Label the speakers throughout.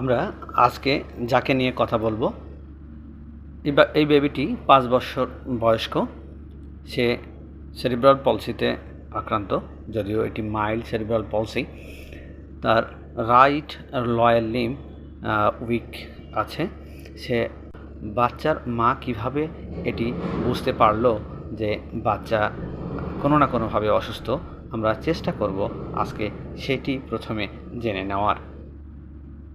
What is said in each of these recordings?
Speaker 1: আমরা আজকে যাকে নিয়ে কথা বলব এই বেবিটি পাঁচ বছর বয়স্ক। সে সেরিব্রাল পলসিতে আক্রান্ত, যদিও এটি মাইল্ড সেরিব্রাল পলসি তার রাইট লয়াল লিম উইক আছে। সে বাচ্চার মা কীভাবে এটি বুঝতে পারল যে বাচ্চা কোনো না কোনোভাবে অসুস্থ, আমরা চেষ্টা করব আজকে সেটি প্রথমে জেনে নেওয়ার।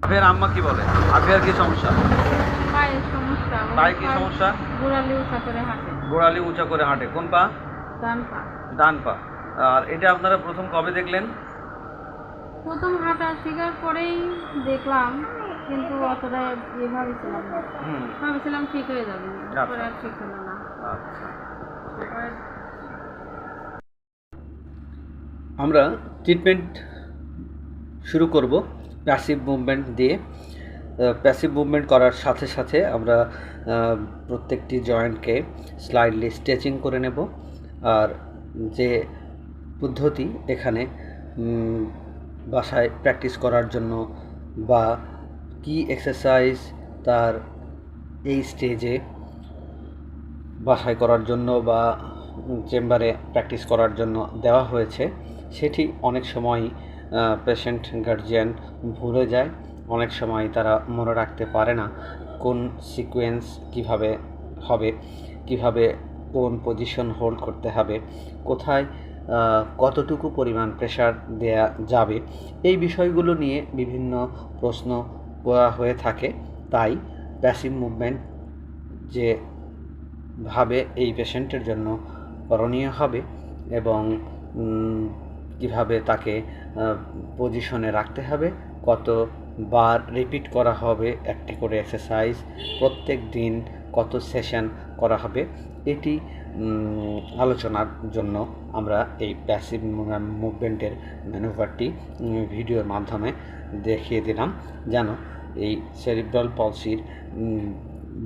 Speaker 1: আফিয়ার আম্মা কি বলে? আফিয়ার কি সমস্যা? পায়ে কি সমস্যা?
Speaker 2: গোড়ালি উঁচা করে হাঁটে।
Speaker 1: কোন পা?
Speaker 2: ডান পা।
Speaker 1: আর এটা আপনারা প্রথম কবে দেখলেন?
Speaker 2: প্রথম হাঁটা শেখার পরেই দেখলাম কিন্তু অতটা ইয়ে ভাবেছিলাম না।
Speaker 1: হুম।
Speaker 2: ভাবেছিলাম ঠিক হয়ে যাবে
Speaker 1: আচ্ছা।
Speaker 2: আর ঠিক হলো না।
Speaker 1: আচ্ছা। আমরা ট্রিটমেন্ট শুরু করব। প্যাসিভ মুভমেন্ট দিয়ে প্যাসিভ মুভমেন্ট করার সাথে সাথে আমরা প্রত্যেকটি জয়েন্টকে স্লাইডলি স্ট্রেচিং করে নেব। আর যে পদ্ধতি এখানে বাসায় প্র্যাকটিস করার জন্য বা কি এক্সারসাইজ তার এই স্টেজে বাসায় করার জন্য বা চেম্বারে প্র্যাকটিস করার জন্য দেওয়া হয়েছে, সেটি অনেক সময় পেশেন্ট গার্জিয়ান ভুলে যায়। অনেক সময় তারা মনে রাখতে পারে না কোন সিকোয়েন্স কীভাবে হবে, কীভাবে কোন পজিশন হোল্ড করতে হবে, কোথায় কতটুকু পরিমাণ প্রেশার দেয়া যাবে। এই বিষয়গুলো নিয়ে বিভিন্ন প্রশ্ন করা হয়ে থাকে। তাই প্যাসিভ মুভমেন্ট যে ভাবে এই পেশেন্টের জন্য করণীয় হবে এবং কীভাবে তাকে পজিশনে রাখতে হবে। কতবার রিপিট করা হবে একটি করে এক্সারসাইজ প্রত্যেক দিন কত সেশন করা হবে, এটি আলোচনার জন্য আমরা এই প্যাসিভ মুভমেন্টের ম্যানুভারটি ভিডিওর মাধ্যমে দেখিয়ে দিলাম। যেন এই সেরিব্রাল পলসির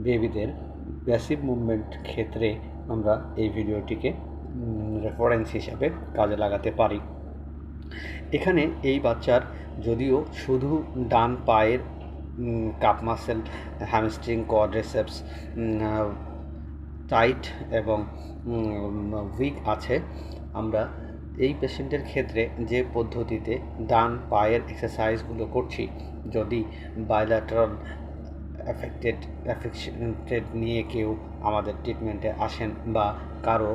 Speaker 1: বেবিদের প্যাসিভ মুভমেন্ট ক্ষেত্রে আমরা এই ভিডিওটিকে রেফারেন্স হিসাবে কাজে লাগাতে পারি। এখানে এই বাচ্চার যদিও শুধু ডান পায়ের calf muscle hamstring quadriceps tight এবং উইক আছে, আমরা এই পেশেন্টের ক্ষেত্রে যে পদ্ধতিতে ডান পায়ের এক্সারসাইজগুলো করছি, যদি বায়োল্যাটারাল অ্যাফেক্টেড অ্যাফেক্টেড নিয়ে কেউ আমাদের ট্রিটমেন্টে আসেন বা কারও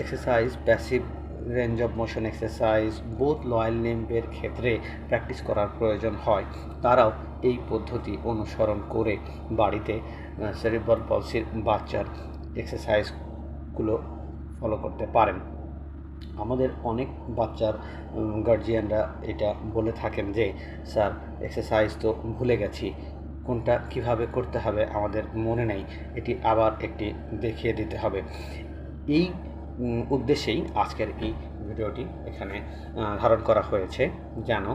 Speaker 1: exercise passive range of motion exercise both lower লিম্বের ক্ষেত্রে প্র্যাকটিস করার প্রয়োজন হয়। তারাও এই পদ্ধতি অনুসরণ করে বাড়িতে সেরিব্রাল পলসির বাচ্চার এক্সারসাইজগুলো ফলো করতে পারেন। আমাদের অনেক বাচ্চার গার্জিয়ানরা এটা বলে থাকেন যে, স্যার এক্সারসাইজ তো ভুলে গেছি। কোনটা কীভাবে করতে হবে আমাদের মনে নেই। এটি আবার একটি দেখিয়ে দিতে হবে। এই উদ্দেশ্যেই আজকের এই ভিডিওটি এখানে ধারণ করা হয়েছে। যেন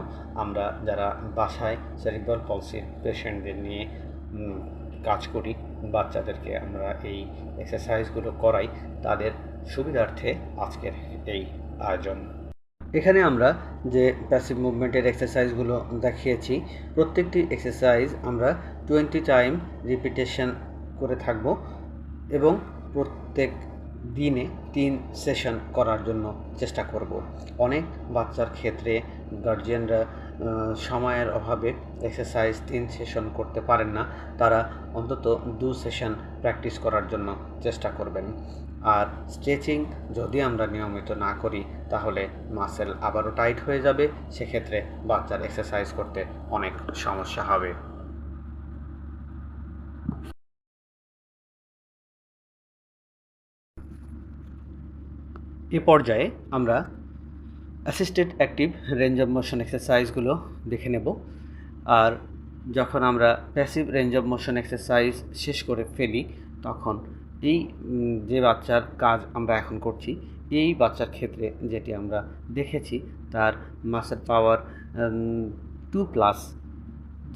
Speaker 1: আমরা যারা বাসায় সেরিব্রাল পলসির পেশেন্টদের নিয়ে কাজ করি, বাচ্চাদেরকে আমরা এই এক্সারসাইজগুলো করাই, তাদের সুবিধার্থে আজকের এই আয়োজন। এখানে আমরা যে প্যাসিভ মুভমেন্টের এক্সারসাইজগুলো দেখিয়েছি, প্রত্যেকটি এক্সারসাইজ আমরা টোয়েন্টি টাইম রিপিটেশন করে থাকব এবং প্রত্যেক দিনে তিন সেশন করার জন্য চেষ্টা করব। অনেক বাচ্চার ক্ষেত্রে গার্জিয়ানরা সময়ের অভাবে এক্সারসাইজ তিন সেশন করতে পারেন না। তারা অন্তত দু সেশন প্র্যাকটিস করার জন্য চেষ্টা করবেন। আর স্ট্রেচিং যদি আমরা নিয়মিত না করি, তাহলে মাসেল আবারও টাইট হয়ে যাবে। সেক্ষেত্রে বাচ্চার এক্সারসাইজ করতে অনেক সমস্যা হবে। এ পর্যায়ে আমরা assisted active range of motion এক্সারসাইজগুলো দেখে নেব। আর যখন আমরা passive range of motion exercise শেষ করে ফেলি, তখন এই যে বাচ্চার কাজ আমরা এখন করছি, এই বাচ্চার ক্ষেত্রে যেটি আমরা দেখেছি, তার মাসেল পাওয়ার টু প্লাস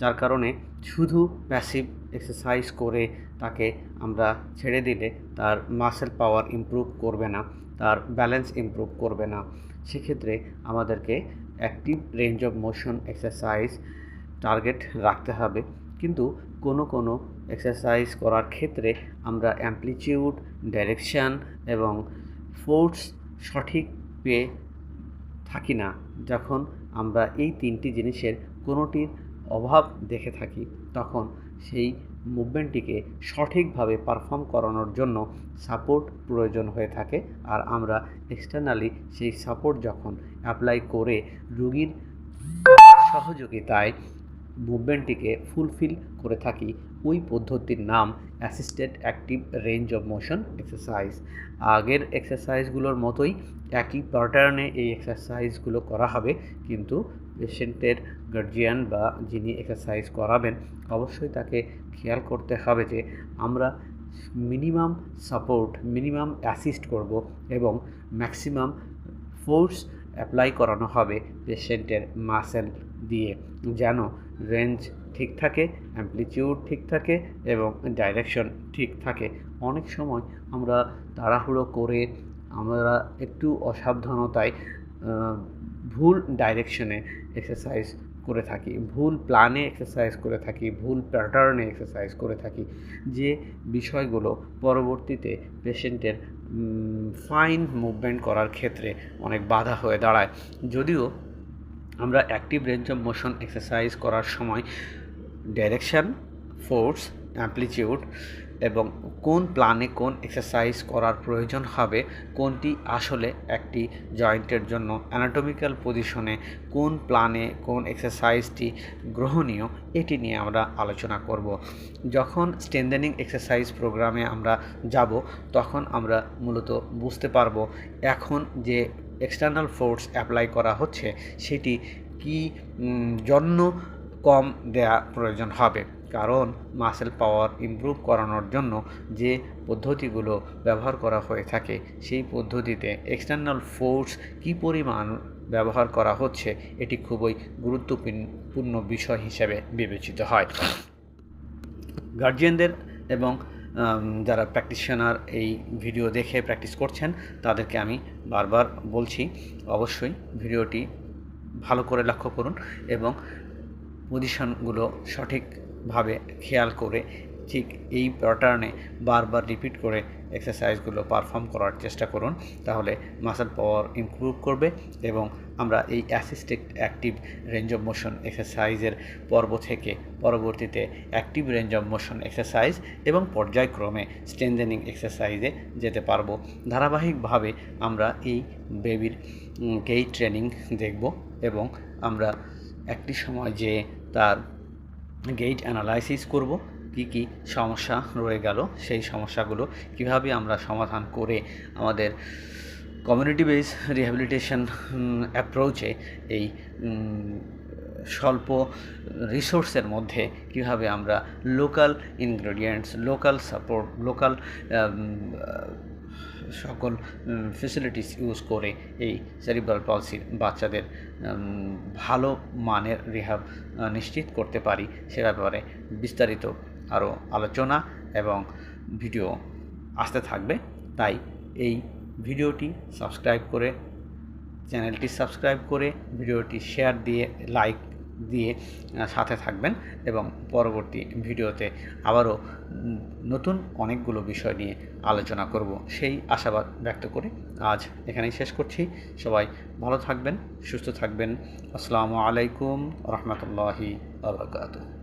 Speaker 1: যার কারণে শুধু প্যাসিভ এক্সারসাইজ করে তাকে আমরা ছেড়ে দিলে তার মাসেল পাওয়ার ইমপ্রুভ করবে না। তার ব্যালেন্স ইমপ্রুভ করবে না। সেক্ষেত্রে আমাদেরকে active range of motion exercise target রাখতে হবে। কিন্তু কোনো কোনো এক্সারসাইজ করার ক্ষেত্রে আমরা অ্যামপ্লিচিউড ডাইরেকশান এবং ফোর্স সঠিক পেয়ে থাকি না। যখন আমরা এই তিনটি জিনিসের কোনোটির অভাব দেখে থাকি, তখন সেই মুভমেন্টটিকে সঠিকভাবে পারফর্ম করানোর জন্য সাপোর্ট প্রয়োজন হয়ে থাকে। আর আমরা এক্সটার্নালি সেই সাপোর্ট যখন অ্যাপ্লাই করে রুগীর সহযোগিতায় মুভমেন্টটিকে ফুলফিল করে থাকি, ওই পদ্ধতির নাম assisted active range of motion exercise আগের এক্সারসাইজগুলোর মতোই একই প্যাটার্নে এই এক্সারসাইজগুলো করা হবে, কিন্তু পেশেন্টের গার্জিয়ান বা যিনি এক্সারসাইজ করাবেন, অবশ্যই তাকে খেয়াল করতে হবে যে আমরা মিনিমাম সাপোর্ট, মিনিমাম অ্যাসিস্ট করব এবং ম্যাক্সিমাম ফোর্স অ্যাপ্লাই করানো হবে পেশেন্টের মাসেল দিয়ে যেন রেঞ্জ ঠিক থাকে, অ্যামপ্লিচিউড ঠিক থাকে এবং ডাইরেকশন ঠিক থাকে। অনেক সময় আমরা তাড়াহুড়ো করে আমরা একটু অসাবধানতায় ভুল ডাইরেকশনে এক্সারসাইজ করে থাকি, ভুল প্ল্যানে এক্সারসাইজ করে থাকি, ভুল প্যাটার্নে এক্সারসাইজ করে থাকি, যে বিষয়গুলো পরবর্তীতে পেশেন্টের ফাইন মুভমেন্ট করার ক্ষেত্রে অনেক বাধা হয়ে দাঁড়ায়। যদিও আমরা active range of motion exercise করার সময় ডাইরেকশান ফোর্স অ্যামপ্লিচিউড এবং কোন প্ল্যানে কোন এক্সারসাইজ করার প্রয়োজন হবে, কোনটি আসলে একটি জয়েন্টের জন্য অ্যানাটমিক্যাল পজিশনে কোন প্ল্যানে কোন এক্সারসাইজটি গ্রহণীয়, এটি নিয়ে আমরা আলোচনা করব। যখন স্ট্রেন্দেনিং এক্সারসাইজ প্রোগ্রামে আমরা যাব, তখন আমরা মূলত বুঝতে পারব এখন যে এক্সটার্নাল ফোর্স অ্যাপ্লাই করা হচ্ছে, সেটি কি জন্য কম দেয়া প্রয়োজন হবে। কারণ মাসেল পাওয়ার ইমপ্রুভ করানোর জন্য যে পদ্ধতিগুলো ব্যবহার করা হয়ে থাকে, সেই পদ্ধতিতে এক্সটার্নাল ফোর্স কী পরিমাণ ব্যবহার করা হচ্ছে, এটি খুবই গুরুত্বপূর্ণ বিষয় হিসেবে বিবেচিত হয়। গার্জিয়ানদের এবং যারা প্র্যাকটিশনার এই ভিডিও দেখে প্র্যাকটিস করছেন, তাদেরকে আমি বারবার বলছি, অবশ্যই ভিডিওটি ভালো করে লক্ষ্য করুন এবং পজিশনগুলো সঠিকভাবে খেয়াল করে ঠিক এই প্যাটার্নে বারবার রিপিট করে এক্সারসাইজগুলো পারফর্ম করার চেষ্টা করুন। তাহলে মাসেল পাওয়ার ইমপ্রুভ করবে এবং আমরা এই assisted active range of motion এক্সারসাইজের পর্ব থেকে পরবর্তীতে active range of motion exercise এবং পর্যায়ক্রমে স্ট্রেন্দেনিং এক্সারসাইজে যেতে পারব। ধারাবাহিকভাবে আমরা এই বেবির গেইট ট্রেনিং দেখব এবং আমরা একটি সময় যে তার গেইট অ্যানালাইসিস করব, কি কি সমস্যা রয়ে গেল, সেই সমস্যাগুলো কীভাবে আমরা সমাধান করে আমাদের কমিউনিটি বেস রিহ্যাবিলিটেশন অ্যাপ্রোচে এই স্বল্প রিসোর্সের মধ্যে কীভাবে আমরা local ingredients local support local সকল ফেসিলিটিস ইউজ করে এই সেরিব্রাল পলসির বাচ্চাদের ভালো মানের রিহাব নিশ্চিত করতে পারি সে ব্যাপারে বিস্তারিত আরও আলোচনা এবং ভিডিও আসতে থাকবে। তাই এই ভিডিওটি সাবস্ক্রাইব করে চ্যানেলটি সাবস্ক্রাইব করে ভিডিওটি শেয়ার দিয়ে লাইক দিয়ে সাথে থাকবেন এবং পরবর্তী ভিডিওতে আবারও নতুন অনেকগুলো বিষয় নিয়ে আলোচনা করব। সেই আশাবাদ ব্যক্ত করে আজ এখানেই শেষ করছি। সবাই ভালো থাকবেন, সুস্থ থাকবেন। আসসালামু আলাইকুম রহমতুল্লাহি আবরকাত